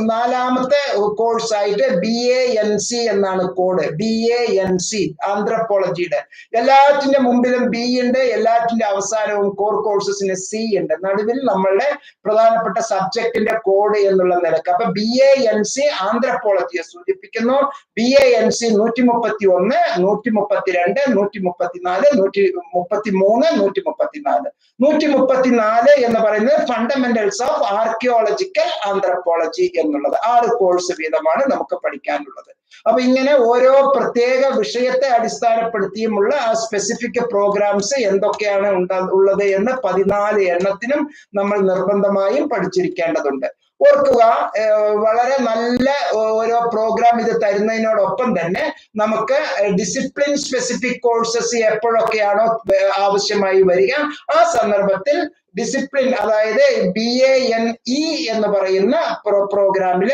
നാലാമത്തെ കോഴ്സ് ആയിട്ട് ബി എ എൻ സി എന്നാണ് code. B A N C ആന്ത്രപ്പോളജിയുടെ എല്ലാറ്റിന്റെ മുമ്പിലും ബി ഉണ്ട് എല്ലാറ്റിന്റെ അവസാനവും കോർ കോഴ്സസിന് സി ഉണ്ട്. നടുവിൽ നമ്മളുടെ പ്രധാനപ്പെട്ട സബ്ജക്റ്റിന്റെ കോഡ് എന്നുള്ള നിലയ്ക്ക് അപ്പൊ ബി എ എൻ സി ആന്ത്രപ്പോളജിയെ സൂചിപ്പിക്കുന്നു. ബി എ എൻ സി നൂറ്റി മുപ്പത്തി ഒന്ന് നൂറ്റി മുപ്പത്തിരണ്ട് നൂറ്റി മുപ്പത്തിനാല് നൂറ്റി മുപ്പത്തി മൂന്ന് നൂറ്റി മുപ്പത്തിനാല് നൂറ്റി മുപ്പത്തിനാല് എന്ന് പറയുന്നത് ഫണ്ടമെന്റൽസ് ഓഫ് ആർക്കിയോളജിക്കൽ ആന്ത്രപ്പോളജി എന്നുള്ളത്. ആറ് കോഴ്സ് വീതമാണ് നമുക്ക് പഠിക്കാനുള്ളത്. അപ്പൊ ഇങ്ങനെ ഓരോ പ്രത്യേക വിഷയത്തെ അടിസ്ഥാനപ്പെടുത്തിയുമുള്ള ആ സ്പെസിഫിക് പ്രോഗ്രാംസ് എന്തൊക്കെയാണ് ഉള്ളത് എന്ന് പതിനാല് എണ്ണത്തിനും നമ്മൾ നിർബന്ധമായും പഠിച്ചിരിക്കേണ്ടതുണ്ട്. ഓർക്കുക വളരെ നല്ല ഓരോ പ്രോഗ്രാം ഇത് തരുന്നതിനോടൊപ്പം തന്നെ നമുക്ക് ഡിസിപ്ലിൻ സ്പെസിഫിക് കോഴ്സസ് എപ്പോഴൊക്കെയാണോ ആവശ്യമായി വരിക ആ സന്ദർഭത്തിൽ ഡിസിപ്ലിൻ അതായത് ബി എ എൻ ഇ എന്ന് പറയുന്ന പ്രോ പ്രോഗ്രാമിൽ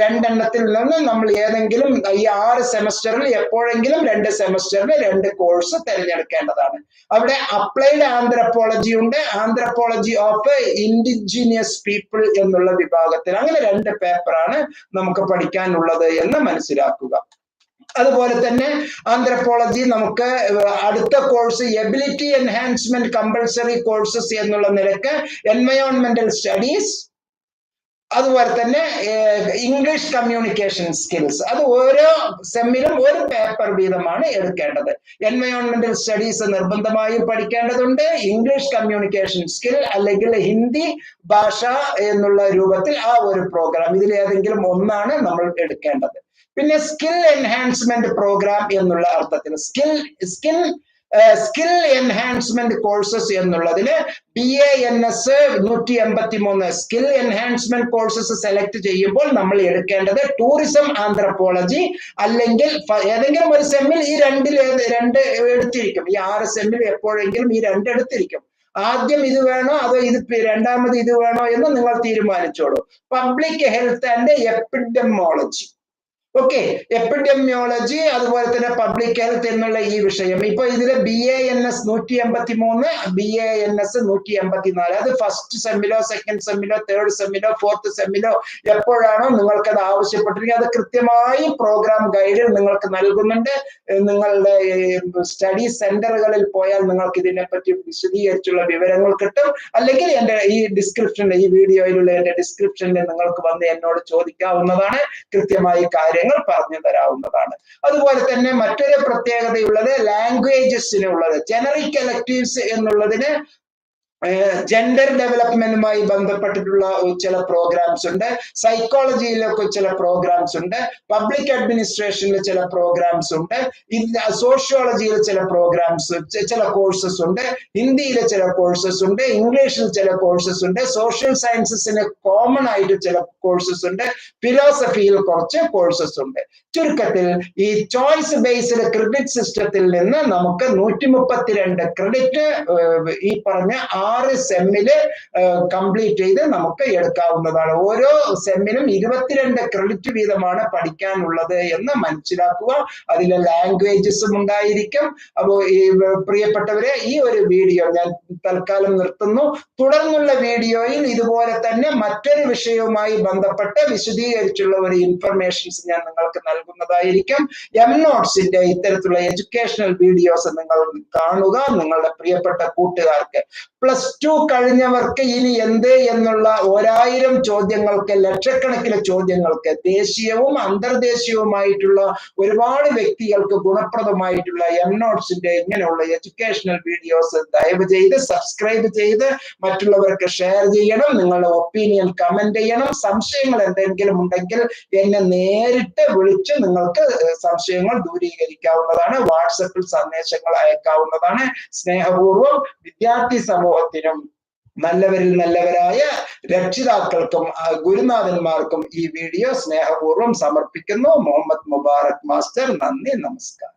രണ്ടെണ്ണത്തിൽ നിന്ന് നമ്മൾ ഏതെങ്കിലും ഈ ആറ് സെമസ്റ്ററിൽ എപ്പോഴെങ്കിലും രണ്ട് സെമസ്റ്ററിൽ രണ്ട് കോഴ്സ് തിരഞ്ഞെടുക്കേണ്ടതാണ്. അവിടെ അപ്ലൈഡ് ആന്ത്രപ്പോളജി ഉണ്ട്. ആന്ത്രപ്പോളജി ഓഫ് ഇൻഡിജിനിയസ് പീപ്പിൾ എന്നുള്ള വിഭാഗത്തിൽ. അങ്ങനെ രണ്ട് പേപ്പറാണ് നമുക്ക് പഠിക്കാനുള്ളത് എന്ന് മനസ്സിലാക്കുക. അതുപോലെ തന്നെ ആന്ത്രപ്പോളജി നമുക്ക് അടുത്ത course ability enhancement compulsory courses എന്നുള്ള നിലയ്ക്ക് എൻവയോൺമെന്റൽ സ്റ്റഡീസ് അതുപോലെ തന്നെ ഇംഗ്ലീഷ് കമ്മ്യൂണിക്കേഷൻ സ്കിൽസ് അത് ഓരോ സെമ്മിലും ഒരു പേപ്പർ വീതമാണ് എടുക്കേണ്ടത്. എൻവയോൺമെന്റൽ സ്റ്റഡീസ് നിർബന്ധമായും പഠിക്കേണ്ടതുണ്ട്. ഇംഗ്ലീഷ് കമ്മ്യൂണിക്കേഷൻ സ്കിൽ അല്ലെങ്കിൽ ഹിന്ദി ഭാഷ എന്നുള്ള രൂപത്തിൽ ആ ഒരു പ്രോഗ്രാം ഇതിലേതെങ്കിലും ഒന്നാണ് നമ്മൾ എടുക്കേണ്ടത്. പിന്നെ സ്കിൽ എൻഹാൻസ്മെന്റ് പ്രോഗ്രാം എന്നുള്ള അർത്ഥത്തിൽ skill skill skill enhancement courses എന്നുള്ളതിന് ബി എ എൻ എസ് നൂറ്റി എൺപത്തി മൂന്ന് സ്കിൽ എൻഹാൻസ്മെന്റ് കോഴ്സസ് സെലക്ട് ചെയ്യുമ്പോൾ നമ്മൾ എടുക്കേണ്ടത് ടൂറിസം ആന്ത്രപ്പോളജി അല്ലെങ്കിൽ ഏതെങ്കിലും ഒരു സെമ്മിൽ ഈ രണ്ടിൽ രണ്ട് എടുത്തിരിക്കും. ഈ ആറ് സെമ്മിൽ എപ്പോഴെങ്കിലും ഈ രണ്ട് എടുത്തിരിക്കും. ആദ്യം ഇത് വേണോ? അതോ ഇത് രണ്ടാമത് ഇത് വേണോ എന്ന് നിങ്ങൾ തീരുമാനിച്ചോളൂ. Public health and epidemiology okay epidemiology അതുപോലെ തന്നെ പബ്ലിക് ഹെൽത്ത് എന്നുള്ള ഈ വിഷയം. ഇപ്പൊ ഇതിൽ ബി എ എൻ എസ് നൂറ്റി എൺപത്തി മൂന്ന് ബി എ എൻ എസ് നൂറ്റി എൺപത്തി നാല് അത് ഫസ്റ്റ് സെമ്മിലോ സെക്കൻഡ് സെമ്മിലോ തേർഡ് സെമ്മിലോ ഫോർത്ത് സെമ്മിലോ എപ്പോഴാണോ നിങ്ങൾക്ക് അത് ആവശ്യപ്പെട്ടിരിക്കുക അത് കൃത്യമായി പ്രോഗ്രാം ഗൈഡിൽ നിങ്ങൾക്ക് നൽകുന്നുണ്ട്. നിങ്ങളുടെ സ്റ്റഡി സെന്ററുകളിൽ പോയാൽ നിങ്ങൾക്ക് ഇതിനെപ്പറ്റി വിശദീകരിച്ചുള്ള വിവരങ്ങൾ കിട്ടും. അല്ലെങ്കിൽ എന്റെ ഈ ഡിസ്ക്രിപ്ഷനിൽ ഈ വീഡിയോയിലുള്ള എന്റെ ഡിസ്ക്രിപ്ഷനിൽ നിങ്ങൾക്ക് വന്ന് എന്നോട് ചോദിക്കാവുന്നതാണ് കൃത്യമായി കാര്യങ്ങൾ പറഞ്ഞു തരാവുന്നതാണ്. അതുപോലെ തന്നെ മറ്റൊരു പ്രത്യേകതയുള്ളത് ലാംഗ്വേജസിനുള്ളത് ജനറിക് എലക്ടീവ്സ് എന്നുള്ളതിന് ജെൻഡർ ഡെവലപ്മെന്റുമായി ബന്ധപ്പെട്ടിട്ടുള്ള ചില പ്രോഗ്രാംസ് ഉണ്ട്. സൈക്കോളജിയിലൊക്കെ ചില പ്രോഗ്രാംസ് ഉണ്ട്. പബ്ലിക് അഡ്മിനിസ്ട്രേഷനിൽ ചില പ്രോഗ്രാംസ് ഉണ്ട്. സോഷ്യോളജിയിൽ ചില പ്രോഗ്രാംസ് ചില കോഴ്സസ് ഉണ്ട്. ഹിന്ദിയിലെ ചില കോഴ്സസ് ഉണ്ട്. ഇംഗ്ലീഷിൽ ചില കോഴ്സസ് ഉണ്ട്. സോഷ്യൽ സയൻസസിന് കോമൺ ആയിട്ട് ചില കോഴ്സസ് ഉണ്ട്. ഫിലോസഫിയിൽ കുറച്ച് കോഴ്സസ് ഉണ്ട്. ചുരുക്കത്തിൽ ഈ ചോയ്സ് ബേസ്ഡ് ക്രെഡിറ്റ് സിസ്റ്റത്തിൽ നിന്ന് നമുക്ക് നൂറ്റി മുപ്പത്തിരണ്ട് ക്രെഡിറ്റ് ഈ പറഞ്ഞ ആറ് സെമ്മിൽ കംപ്ലീറ്റ് ചെയ്ത് നമുക്ക് എടുക്കാവുന്നതാണ്. ഓരോ സെമ്മിനും ഇരുപത്തിരണ്ട് ക്രെഡിറ്റ് വീതമാണ് പഠിക്കാനുള്ളത് എന്ന് മനസ്സിലാക്കുക. അതിൽ ലാംഗ്വേജസും ഉണ്ടായിരിക്കും. അപ്പോൾ ഈ പ്രിയപ്പെട്ടവരെ ഈ ഒരു വീഡിയോ ഞാൻ തൽക്കാലം നിർത്തുന്നു. തുടർന്നുള്ള വീഡിയോയിൽ ഇതുപോലെ തന്നെ മറ്റൊരു വിഷയവുമായി ബന്ധപ്പെട്ട് വിശദീകരിച്ചുള്ള ഒരു ഇൻഫർമേഷൻസ് ഞാൻ നിങ്ങൾക്ക് നൽകുന്നതായിരിക്കും. എം നോട്ട്സിന്റെ ഇത്തരത്തിലുള്ള എഡ്യൂക്കേഷണൽ വീഡിയോസ് നിങ്ങൾ കാണുക. നിങ്ങളുടെ പ്രിയപ്പെട്ട കൂട്ടുകാർക്ക്. പ്ലസ് ടു കഴിഞ്ഞവർക്ക് ഇനി എന്ത് എന്നുള്ള ഒരായിരം ചോദ്യങ്ങൾക്ക് ലക്ഷക്കണക്കിന് ചോദ്യങ്ങൾക്ക് ദേശീയവും അന്തർദേശീയവുമായിട്ടുള്ള ഒരുപാട് വ്യക്തികൾക്ക് ഗുണപ്രദമായിട്ടുള്ള എം നോട്ട്സിന്റെ ഇങ്ങനെയുള്ള എഡ്യൂക്കേഷണൽ വീഡിയോസ് ദയവ് ചെയ്ത് സബ്സ്ക്രൈബ് ചെയ്ത് മറ്റുള്ളവർക്ക് ഷെയർ ചെയ്യണം. നിങ്ങളുടെ ഒപ്പീനിയൻ കമന്റ് ചെയ്യണം. സംശയങ്ങൾ എന്തെങ്കിലും ഉണ്ടെങ്കിൽ എന്നെ നേരിട്ട് വിളിച്ച് നിങ്ങൾക്ക് സംശയങ്ങൾ ദൂരീകരിക്കാവുന്നതാണ്. വാട്സപ്പിൽ സന്ദേശങ്ങൾ അയക്കാവുന്നതാണ്. സ്നേഹപൂർവം വിദ്യാർത്ഥി സമൂഹത്തിനും നല്ലവരിൽ നല്ലവരായ രക്ഷിതാക്കൾക്കും ഗുരുനാഥന്മാർക്കും ഈ വീഡിയോ സ്നേഹപൂർവം സമർപ്പിക്കുന്നു. മുഹമ്മദ് മുബാറക് മാസ്റ്റർ നന്ദി നമസ്കാരം.